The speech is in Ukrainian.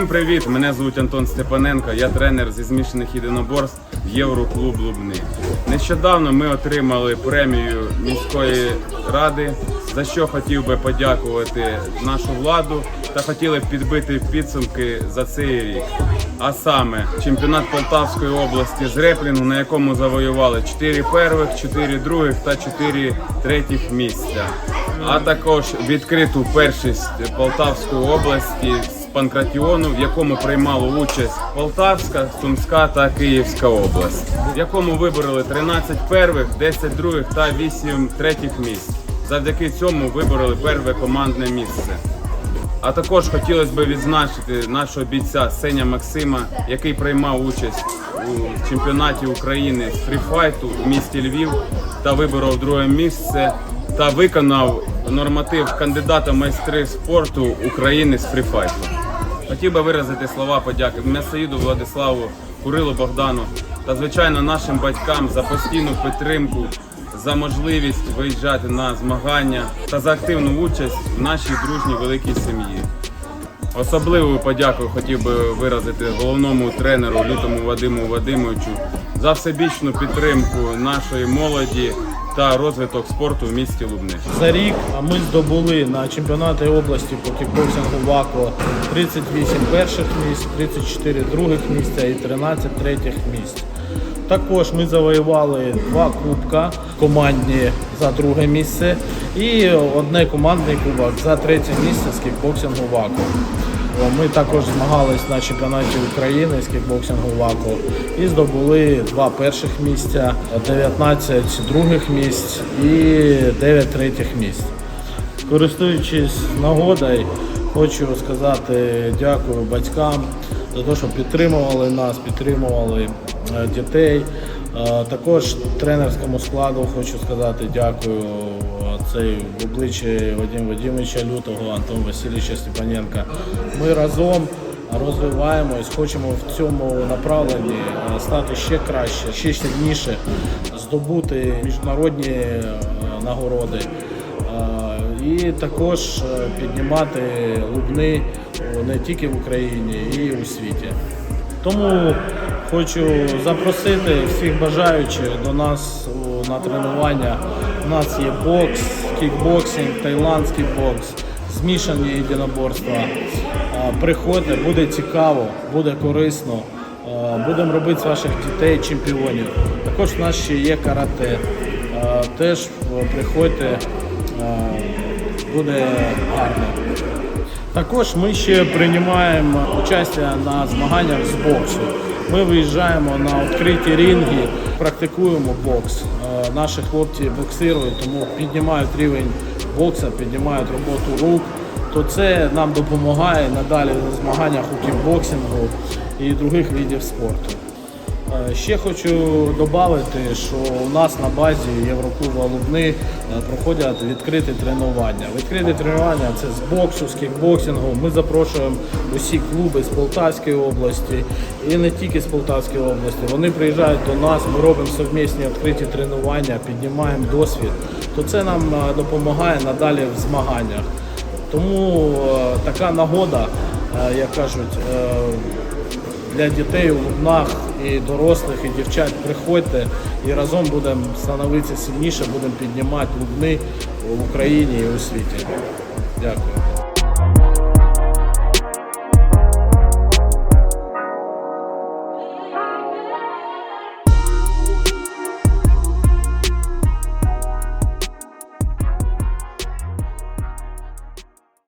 Всім привіт! Мене звуть Антон Степаненко, я тренер зі змішаних єдиноборств Євроклуб Лубни. Нещодавно ми отримали премію міської ради, за що хотів би подякувати нашу владу та хотіли б підбити підсумки за цей рік. А саме чемпіонат Полтавської області з реплінгу, на якому завоювали 4 первих, 4 других та 4 третіх місця. А також відкриту першість Полтавської області панкратіону, в якому приймало участь Полтавська, Сумська та Київська область, в якому вибороли 13 первих, 10 других та 8 третіх місць. Завдяки цьому вибороли перше командне місце. А також хотілося б відзначити нашого бійця Сеня Максима, який приймав участь у чемпіонаті України з фріфайту в місті Львів та виборов друге місце та виконав норматив кандидата майстри спорту України з фріфайту. Хотів би виразити слова подяки Месаїду Владиславу, Курилу Богдану та, звичайно, нашим батькам за постійну підтримку, за можливість виїжджати на змагання та за активну участь в нашій дружній великій сім'ї. Особливу подяку хотів би виразити головному тренеру лютому Вадиму Вадимовичу за всебічну підтримку нашої молоді та розвиток спорту в місті Лубни. За рік ми здобули на чемпіонаті області по кікбоксингу ВАКО 38 перших місць, 34 других місця і 13 третіх місць. Також ми завоювали два кубка командні за друге місце і одне командний кубок за третє місце з кікбоксингу ВАКО. Ми також змагались на чемпіонаті України з кікбоксингу ВАКО і здобули два перших місця, 19 других місць і 9 третіх місць. Користуючись нагодою, хочу сказати дякую батькам за те, що підтримували нас, підтримували е, дітей. Е, Також тренерському складу хочу сказати дякую. Це в обличчі Вадима Вадимовича Лютого, Антона Васильовича Степаненка. Ми разом розвиваємось, хочемо в цьому направленні е, стати ще краще, ще сильніше, здобути міжнародні е, нагороди. Е, І також піднімати лубни не тільки в Україні, і у світі. Тому хочу запросити всіх бажаючих до нас на тренування. У нас є бокс, кікбоксинг, тайландський бокс, змішані єдиноборства. Приходьте, буде цікаво, буде корисно. Будемо робити з ваших дітей чемпіонів. Також в нас ще є карате. Теж приходьте, буде гарно. Також ми ще приймаємо участь на змаганнях з боксу. Ми виїжджаємо на відкриті ринги, практикуємо бокс. Е, Наші хлопці боксирують, тому піднімають рівень бокса, піднімають роботу рук. То це нам допомагає надалі на змаганнях у кікбоксингу і других видів спорту. Е, Ще хочу додати, що у нас на базі Євроклуба Лубни е, проходять відкриті тренування. Відкриті тренування це з боксу, з кікбоксингу. Ми запрошуємо усі клуби з Полтавської області і не тільки з Полтавської області. Вони приїжджають до нас, ми робимо совмісні відкриті тренування, піднімаємо досвід. То це нам е, допомагає надалі в змаганнях. Тому така нагода, як кажуть, для дітей у Лубнах і дорослих, і дівчат приходьте і разом будемо становитися сильніше, будемо піднімати Лубни в Україні і у світі. Дякую.